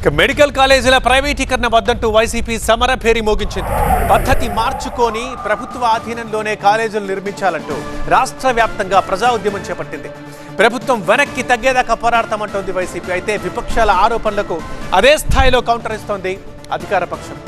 ఇక మెడికల్ కాలేజీల ప్రైవేటీకరణ వద్దంటూ వైసీపీ సమర పేరి మోగించింది. పద్ధతి మార్చుకొని ప్రభుత్వ ఆధీనంలోనే కాలేజీలు నిర్మించాలంటూ రాష్ట్ర వ్యాప్తంగా ప్రజా ఉద్యమం చేపట్టింది. ప్రభుత్వం వెనక్కి తగ్గేదాకా పోరాడతామంటోంది వైసీపీ. అయితే విపక్షాల ఆరోపణలకు అదే స్థాయిలో కౌంటర్ ఇస్తోంది అధికార పక్షం.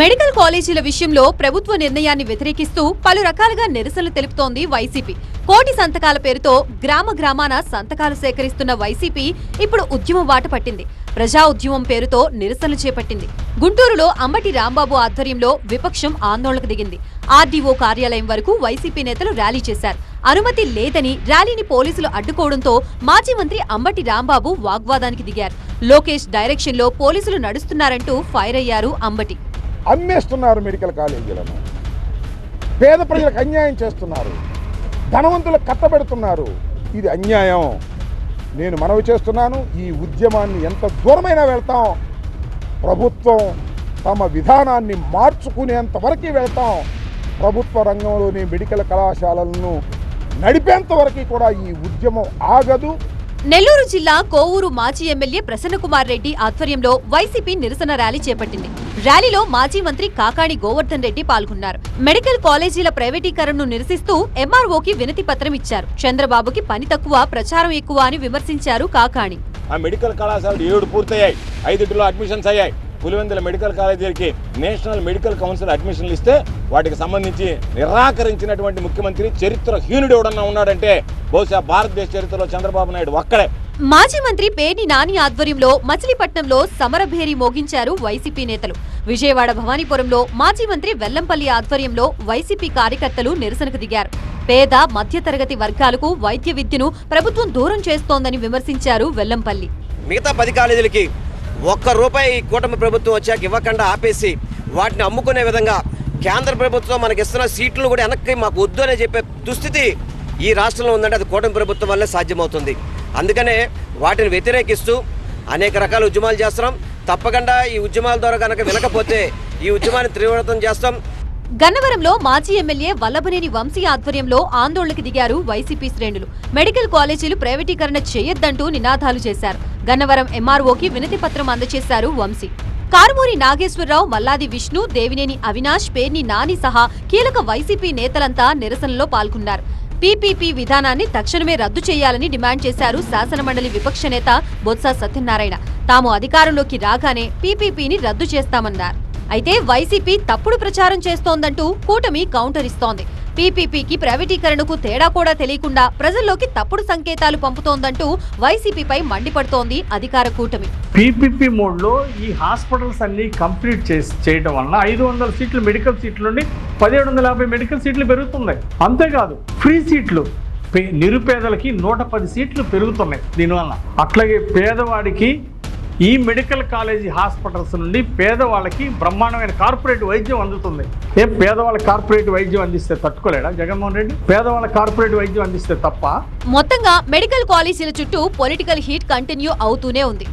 మెడికల్ కాలేజీల విషయంలో ప్రభుత్వ నిర్ణయాన్ని వ్యతిరేకిస్తూ పలు రకాలుగా నిరసనలు తెలుపుతోంది వైసీపీ. కోటి సంతకాల పేరుతో గ్రామ గ్రామాన సంతకాలు సేకరిస్తున్న వైసీపీ ఇప్పుడు ఉద్యమం బాట పట్టింది. ప్రజా ఉద్యమం పేరుతో నిరసనలు చేపట్టింది. గుంటూరులో అంబటి రాంబాబు ఆధ్వర్యంలో విపక్షం ఆందోళనకు దిగింది. ఆర్డీఓ కార్యాలయం వరకు వైసీపీ నేతలు ర్యాలీ చేశారు. అనుమతి లేదని ర్యాలీని పోలీసులు అడ్డుకోవడంతో మాజీ మంత్రి అంబటి రాంబాబు వాగ్వాదానికి దిగారు. లోకేష్ డైరెక్షన్లో పోలీసులు నడుస్తున్నారంటూ ఫైర్ అయ్యారు అంబటి. అమ్మేస్తున్నారు మెడికల్ కాలేజీలను. పేద ప్రజలకు అన్యాయం చేస్తున్నారు. ధనవంతులకు కట్టబెడుతున్నారు. ఇది అన్యాయం. నేను మనవి చేస్తున్నాను ఈ ఉద్యమాన్ని ఎంత దూరమైనా వెళ్తాం. ప్రభుత్వం తమ విధానాన్ని మార్చుకునేంత వరకు వెళ్తాం. ప్రభుత్వ రంగంలోని మెడికల్ కళాశాలలను నడిపేంత వరకు కూడా ఈ ఉద్యమం ఆగదు. నెల్లూరు జిల్లా కోవూరు మాజీ ఎమ్మెల్యే ప్రసన్నకుమార్ రెడ్డి ఆధ్వర్యంలో వైసీపీ నిరసన ర్యాలీ చేపట్టింది. ర్యాలీలో మాజీ మంత్రి కాకాణి గోవర్ధన్ రెడ్డి పాల్గొన్నారు. మెడికల్ కాలేజీల ప్రైవేటీకరణను నిరసిస్తూ ఎంఆర్ఓకి వినతి పత్రం ఇచ్చారు. చంద్రబాబుకి పని తక్కువ ప్రచారం ఎక్కువ అని విమర్శించారు కాకాణి. ఆ మెడికల్ కళాశాలలు ఏడు పూర్తయ్యాయి. ఐదుటిలో అడ్మిషన్స్ అయ్యాయి. పులివెందుల మెడికల్ కాలేజీకి నేషనల్ మెడికల్ కౌన్సిల్ అడ్మిషన్లు ఇస్తే వాటికి సంబంధించి నిరాకరించినటువంటి ముఖ్యమంత్రి చరిత్ర హీనుడు ఎవడన్నా ఉన్నాడంటే బహుశా భారతదేశ చరిత్రలో చంద్రబాబు నాయుడు ఒక్కడే. మాజీ మంత్రి పేర్ని నాని ఆధ్వర్యంలో మచిలీపట్నంలో సమరభేరి మోగించారు వైసీపీ నేతలు. విజయవాడ భవానీపురంలో మాజీ మంత్రి వెల్లంపల్లి ఆధ్వర్యంలో వైసీపీ కార్యకర్తలు నిరసనకు దిగారు. పేద మధ్యతరగతి వర్గాలకు వైద్య విద్యను ప్రభుత్వం దూరం చేస్తోందని విమర్శించారు వెల్లంపల్లి. మిగతా పది కాలేజీలకి ఒక్క రూపాయి కూటమి ప్రభుత్వం వచ్చాక ఇవ్వకుండా ఆపేసి వాటిని అమ్ముకునే విధంగా కేంద్ర ప్రభుత్వం మనకి ఇస్తున్న సీట్లు కూడా వెనక్కి మాకు వద్దు అని చెప్పే దుస్థితి ఈ రాష్ట్రంలో ఉందంటే అది కూటమి ప్రభుత్వం వల్లే సాధ్యమవుతుంది. అందుకనే వాటిని వ్యతిరేకిస్తూ అనేక రకాల ఉద్యమాలు చేస్తున్నాం. తప్పకుండా ఈ ఉద్యమాల ద్వారా కనుక వినకపోతే ఈ ఉద్యమాన్ని తీవ్రతం చేస్తాం. గన్నవరంలో మాజీ ఎమ్మెల్యే వల్లభనేని వంశీ ఆధ్వర్యంలో ఆందోళనకు దిగారు వైసీపీ శ్రేణులు. మెడికల్ కాలేజీలు ప్రైవేటీకరణ చేయొద్దంటూ నినాదాలు చేశారు. గన్నవరం ఎంఆర్ఓకి వినతి పత్రం అందజేశారు వంశీ. కారుమూరి నాగేశ్వరరావు మల్లాది విష్ణు దేవినేని అవినాష్ పేర్ని నాని సహా కీలక వైసీపీ నేతలంతా నిరసనలో పాల్గొన్నారు. పీపీపీ విధానాన్ని తక్షణమే రద్దు చేయాలని డిమాండ్ చేశారు శాసనమండలి విపక్ష నేత బొత్స సత్యనారాయణ. తాము అధికారంలోకి రాగానే పీపీపీని రద్దు చేస్తామన్నారు. అయితే వైసీపీ తప్పుడు ప్రచారం చేస్తోందంటూ కూటమి కౌంటర్ ఇస్తోంది. పీపీపీకి ప్రైవేటీకరణకు తేడా కూడా తెలియకుండా ప్రజల్లోకి తప్పుడు సంకేతాలు పంపుతోందంటూ వైసీపీపై మండిపడుతోంది అధికార కూటమి. పీపీపీ మోడ్లో ఈ హాస్పిటల్స్ అన్ని కంప్లీట్ చేసి చేయడం వలన ఐదు వందల సీట్లు మెడికల్ సీట్ల నుండి పదిహేడు వందల యాభై మెడికల్ సీట్లు పెరుగుతున్నాయి. అంతేకాదు ఫ్రీ సీట్లు నిరుపేదలకి నూట పది సీట్లు పెరుగుతున్నాయి దీనివల్ల అట్లాగే పేదవాడికి ఈ మెడికల్ కాలేజీ హాస్పిటల్స్ నుండి పేదవాళ్ళకి బ్రహ్మాండమైన కార్పొరేట్ వైద్యం అందుతుంది. ఏ పేదవాళ్ళ కార్పొరేట్ వైద్యం అందిస్తే తట్టుకోలేడా జగన్మోహన్ రెడ్డి? పేదవాళ్ళ కార్పొరేట్ వైద్యం అందిస్తే తప్ప? మొత్తంగా మెడికల్ కాలేజీల చుట్టూ పొలిటికల్ హీట్ కంటిన్యూ అవుతూనే ఉంది.